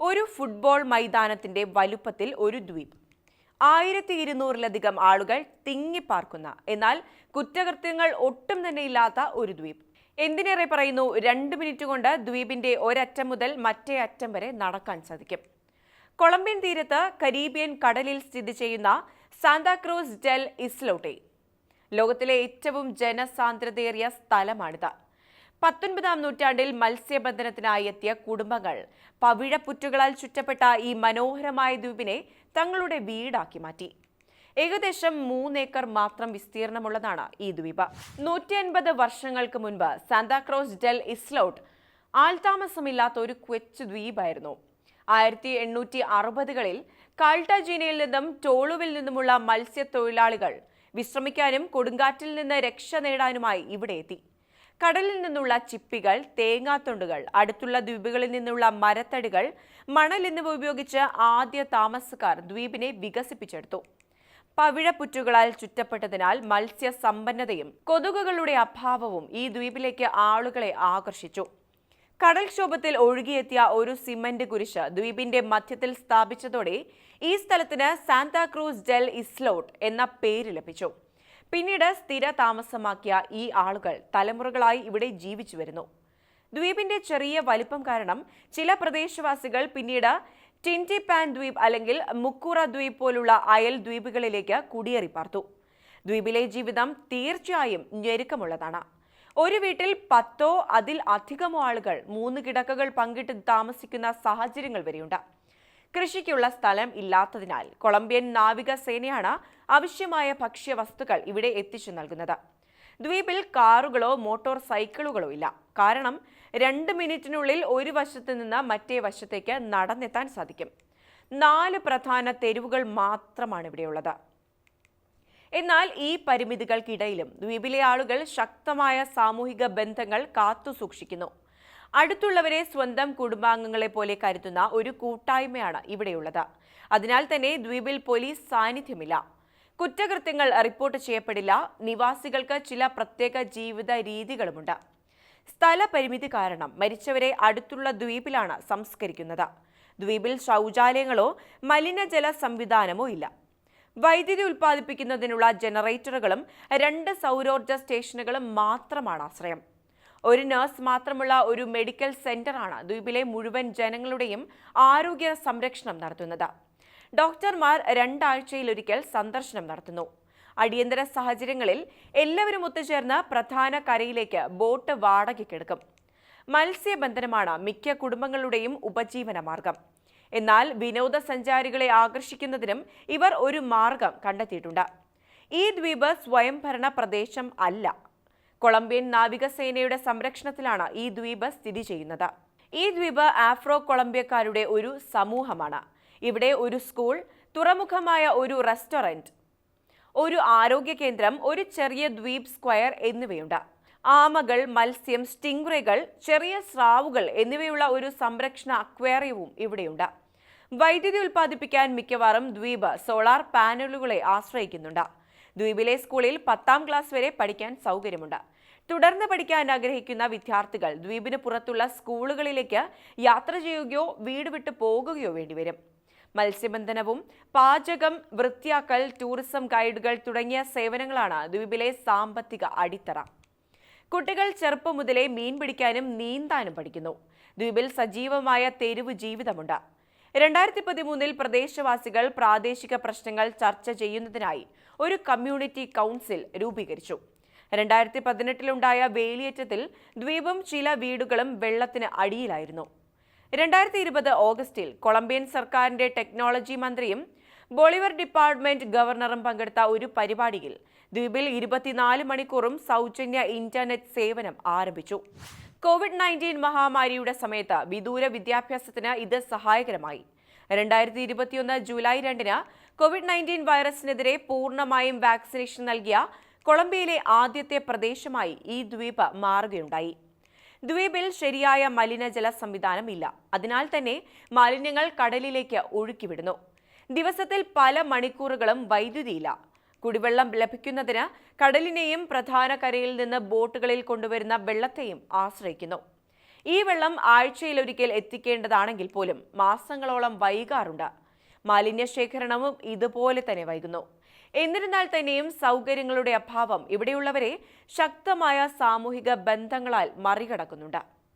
ഒരു ഫുട്ബോൾ മൈതാനത്തിന്റെ വലുപ്പത്തിൽ ഒരു ദ്വീപ്. ആയിരത്തി ഇരുന്നൂറിലധികം ആളുകൾ തിങ്ങിപ്പാർക്കുന്ന എന്നാൽ കുറ്റകൃത്യങ്ങൾ ഒട്ടും തന്നെ ഇല്ലാത്ത ഒരു ദ്വീപ്. എന്തിനേറെ പറയുന്നു? രണ്ട് മിനിറ്റ് കൊണ്ട് ദ്വീപിന്റെ ഒരറ്റം മുതൽ മറ്റേ അറ്റം വരെ നടക്കാൻ സാധിക്കും. കൊളംബിയൻ തീരത്ത് കരീബിയൻ കടലിൽ സ്ഥിതി ചെയ്യുന്ന സാന്താക്രൂസ് ഡെൽ ഇസ്ലോട്ടെ. ലോകത്തിലെ ഏറ്റവും ജനസാന്ദ്രതയേറിയ സ്ഥലമാണിത്. പത്തൊൻപതാം നൂറ്റാണ്ടിൽ മത്സ്യബന്ധനത്തിനായി എത്തിയ കുടുംബങ്ങൾ പവിഴപ്പുറ്റുകളാൽ ചുറ്റപ്പെട്ട ഈ മനോഹരമായ ദ്വീപിനെ തങ്ങളുടെ വീടാക്കി മാറ്റി. ഏകദേശം മൂന്നേക്കർ മാത്രം വിസ്തീർണമുള്ളതാണ് ഈ ദ്വീപ്. നൂറ്റി അൻപത് വർഷങ്ങൾക്ക് മുൻപ് സാന്താക്രോസ് ഡെൽ ഇസ്ലൗട്ട് ആൾതാമസമില്ലാത്ത ഒരു കൊച്ചു ദ്വീപായിരുന്നു. ആയിരത്തി എണ്ണൂറ്റി അറുപതുകളിൽ കാൾട്ടാജീനയിൽ നിന്നും ടോളുവിൽ നിന്നുമുള്ള മത്സ്യത്തൊഴിലാളികൾ വിശ്രമിക്കാനും കൊടുങ്കാറ്റിൽ നിന്ന് രക്ഷ നേടാനുമായി ഇവിടെ എത്തി. കടലിൽ നിന്നുള്ള ചിപ്പികൾ തേങ്ങാത്തൊണ്ടുകൾ അടുത്തുള്ള ദ്വീപുകളിൽ നിന്നുള്ള മരത്തടികൾ മണൽ എന്നിവ ഉപയോഗിച്ച് ആദ്യ താമസക്കാർ ദ്വീപിനെ വികസിപ്പിച്ചെടുത്തു. പവിഴപ്പുറ്റുകളാൽ ചുറ്റപ്പെട്ടതിനാൽ മത്സ്യ സമ്പന്നതയും കൊതുകുകളുടെ അഭാവവും ഈ ദ്വീപിലേക്ക് ആളുകളെ ആകർഷിച്ചു. കടൽക്ഷോഭത്തിൽ ഒഴുകിയെത്തിയ ഒരു സിമന്റ് കുരിശ് ദ്വീപിന്റെ മധ്യത്തിൽ സ്ഥാപിച്ചതോടെ ഈ സ്ഥലത്തിന് സാന്താക്രൂസ് ഡെൽ ഇസ്ലോട്ട് എന്ന പേര് ലഭിച്ചു. പിന്നീട് സ്ഥിര താമസമാക്കിയ ഈ ആളുകൾ തലമുറകളായി ഇവിടെ ജീവിച്ചു വരുന്നു. ദ്വീപിന്റെ ചെറിയ വലിപ്പം കാരണം ചില പ്രദേശവാസികൾ പിന്നീട് ടിന്റിപാൻ ദ്വീപ് അല്ലെങ്കിൽ മുക്കുറ ദ്വീപ് പോലുള്ള അയൽ ദ്വീപുകളിലേക്ക് കുടിയേറി പാർത്തു. ദ്വീപിലെ ജീവിതം തീർച്ചയായും ഞെരുക്കമുള്ളതാണ്. ഒരു വീട്ടിൽ പത്തോ അതിൽ അധികമോ ആളുകൾ മൂന്ന് കിടക്കകൾ പങ്കിട്ട് താമസിക്കുന്ന സാഹചര്യങ്ങൾ വരെയുണ്ട്. കൃഷിക്കുള്ള സ്ഥലം ഇല്ലാത്തതിനാൽ കൊളംബിയൻ നാവികസേനയാണ് ആവശ്യമായ ഭക്ഷ്യവസ്തുക്കൾ ഇവിടെ എത്തിച്ചു നൽകുന്നത്. ദ്വീപിൽ കാറുകളോ മോട്ടോർ സൈക്കിളുകളോ ഇല്ല. കാരണം രണ്ട് മിനിറ്റിനുള്ളിൽ ഒരു വശത്ത് നിന്ന് മറ്റേ വശത്തേക്ക് നടന്നെത്താൻ സാധിക്കും. നാല് പ്രധാന തെരുവുകൾ മാത്രമാണ് ഇവിടെയുള്ളത്. എന്നാൽ ഈ പരിമിതികൾക്കിടയിലും ദ്വീപിലെ ആളുകൾ ശക്തമായ സാമൂഹിക ബന്ധങ്ങൾ കാത്തുസൂക്ഷിക്കുന്നു. അടുത്തുള്ളവരെ സ്വന്തം കുടുംബാംഗങ്ങളെ പോലെ കരുതുന്ന ഒരു കൂട്ടായ്മയാണ് ഇവിടെയുള്ളത്. അതിനാൽ തന്നെ ദ്വീപിൽ പോലീസ് സാന്നിധ്യമില്ല. കുറ്റകൃത്യങ്ങൾ റിപ്പോർട്ട് ചെയ്യപ്പെടില്ല. നിവാസികൾക്ക് ചില പ്രത്യേക ജീവിത രീതികളുമുണ്ട്. സ്ഥലപരിമിതി കാരണം മരിച്ചവരെ അടുത്തുള്ള ദ്വീപിലാണ് സംസ്കരിക്കുന്നത്. ദ്വീപിൽ ശൗചാലയങ്ങളോ മലിനജല സംവിധാനമോ ഇല്ല. വൈദ്യുതി ഉൽപ്പാദിപ്പിക്കുന്നതിനുള്ള ജനറേറ്ററുകളും രണ്ട് സൗരോർജ സ്റ്റേഷനുകളും മാത്രമാണ് ആശ്രയം. ഒരു നഴ്സ് മാത്രമുള്ള ഒരു മെഡിക്കൽ സെന്ററാണ് ദ്വീപിലെ മുഴുവൻ ജനങ്ങളുടെയും ആരോഗ്യ സംരക്ഷണം നടത്തുന്നത്. ഡോക്ടർമാർ രണ്ടാഴ്ചയിലൊരിക്കൽ സന്ദർശനം നടത്തുന്നു. അടിയന്തര സാഹചര്യങ്ങളിൽ എല്ലാവരും ഒത്തുചേർന്ന് പ്രധാന കരയിലേക്ക് ബോട്ട് വാടകയ്ക്കെടുക്കും. മത്സ്യബന്ധനമാണ് മിക്ക കുടുംബങ്ങളുടെയും ഉപജീവന മാർഗം. എന്നാൽ വിനോദസഞ്ചാരികളെ ആകർഷിക്കുന്നതിനും ഇവർ ഒരു മാർഗം കണ്ടെത്തിയിട്ടുണ്ട്. ഈ ദ്വീപ് സ്വയംഭരണ പ്രദേശം അല്ല. കൊളംബിയൻ നാവികസേനയുടെ സംരക്ഷണത്തിലാണ് ഈ ദ്വീപ് സ്ഥിതി ചെയ്യുന്നത്. ഈ ദ്വീപ് ആഫ്രോ കൊളംബിയക്കാരുടെ ഒരു സമൂഹമാണ്. ഇവിടെ ഒരു സ്കൂൾ തുറമുഖമായ ഒരു റെസ്റ്റോറന്റ് ഒരു ആരോഗ്യ കേന്ദ്രം ഒരു ചെറിയ ദ്വീപ് സ്ക്വയർ എന്നിവയുണ്ട്. ആമകൾ മത്സ്യം സ്റ്റിംഗ്രകൾ ചെറിയ സ്രാവുകൾ എന്നിവയുള്ള ഒരു സംരക്ഷണ അക്വേറിയവും ഇവിടെയുണ്ട്. വൈദ്യുതി ഉൽപ്പാദിപ്പിക്കാൻ മിക്കവാറും ദ്വീപ് സോളാർ പാനലുകളെ ആശ്രയിക്കുന്നുണ്ട്. ദ്വീപിലെ സ്കൂളിൽ പത്താം ക്ലാസ് വരെ പഠിക്കാൻ സൗകര്യമുണ്ട്. തുടർന്ന് പഠിക്കാൻ ആഗ്രഹിക്കുന്ന വിദ്യാർത്ഥികൾ ദ്വീപിന് പുറത്തുള്ള സ്കൂളുകളിലേക്ക് യാത്ര ചെയ്യുകയോ വീട് വിട്ട് പോകുകയോ വേണ്ടിവരും മത്സ്യബന്ധനവും പാചകം വൃത്തിയാക്കൽ ടൂറിസം ഗൈഡുകൾ തുടങ്ങിയ സേവനങ്ങളാണ് ദ്വീപിലെ സാമ്പത്തിക അടിത്തറ. കുട്ടികൾ ചെറുപ്പം മുതലേ മീൻ പിടിക്കാനും നീന്താനും പഠിക്കുന്നു. ദ്വീപിൽ സജീവമായ തെരുവ് ജീവിതമുണ്ട്. രണ്ടായിരത്തി പതിമൂന്നിൽ പ്രദേശവാസികൾ പ്രാദേശിക പ്രശ്നങ്ങൾ ചർച്ച ചെയ്യുന്നതിനായി ഒരു കമ്മ്യൂണിറ്റി കൗൺസിൽ രൂപീകരിച്ചു. രണ്ടായിരത്തി പതിനെട്ടിലുണ്ടായ വേലിയേറ്റത്തിൽ ദ്വീപും ചില വീടുകളും വെള്ളത്തിന് അടിയിലായിരുന്നു. രണ്ടായിരത്തി ഇരുപത് ഓഗസ്റ്റിൽ കൊളംബിയൻ സർക്കാരിന്റെ ടെക്നോളജി മന്ത്രിയും ബോളിവർ ഡിപ്പാർട്ട്മെന്റ് ഗവർണറും പങ്കെടുത്ത ഒരു പരിപാടിയിൽ ദ്വീപിൽ ഇരുപത്തിനാല് മണിക്കൂറും സൗജന്യ ഇന്റർനെറ്റ് സേവനം ആരംഭിച്ചു. കോവിഡ് നയന്റീൻ മഹാമാരിയുടെ സമയത്ത് വിദൂര വിദ്യാഭ്യാസത്തിന് ഇത് സഹായകരമായി. രണ്ടായിരത്തി ഇരുപത്തിയൊന്ന് ജൂലൈ രണ്ടിന് കോവിഡ് നയന്റീൻ വൈറസിനെതിരെ പൂർണമായും വാക്സിനേഷൻ നൽകിയ കൊളംബിയയിലെ ആദ്യത്തെ പ്രദേശമായി ഈ ദ്വീപ് മാറുകയുണ്ടായി. ദ്വീപിൽ ശരിയായ മലിനജല സംവിധാനം ഇല്ല അതിനാൽ തന്നെ മാലിന്യങ്ങൾ കടലിലേക്ക് ഒഴുക്കിവിടുന്നു. ദിവസത്തിൽ പല മണിക്കൂറുകളും വൈദ്യുതിയില്ല. കുടിവെള്ളം ലഭിക്കുന്നതിന് കടലിനെയും പ്രധാന കരയിൽ നിന്ന് ബോട്ടുകളിൽ കൊണ്ടുവരുന്ന വെള്ളത്തെയും ആശ്രയിക്കുന്നു. ഈ വെള്ളം ആഴ്ചയിലൊരിക്കൽ എത്തിക്കേണ്ടതാണെങ്കിൽ പോലും മാസങ്ങളോളം വൈകാറുണ്ട്. മാലിന്യ ശേഖരണവും ഇതുപോലെ തന്നെ വൈകുന്നു. എന്നിരുന്നാൽ തന്നെയും സൗകര്യങ്ങളുടെ അഭാവം ഇവിടെയുള്ളവരെ ശക്തമായ സാമൂഹിക ബന്ധങ്ങളാൽ മറികടക്കുന്നുണ്ട്.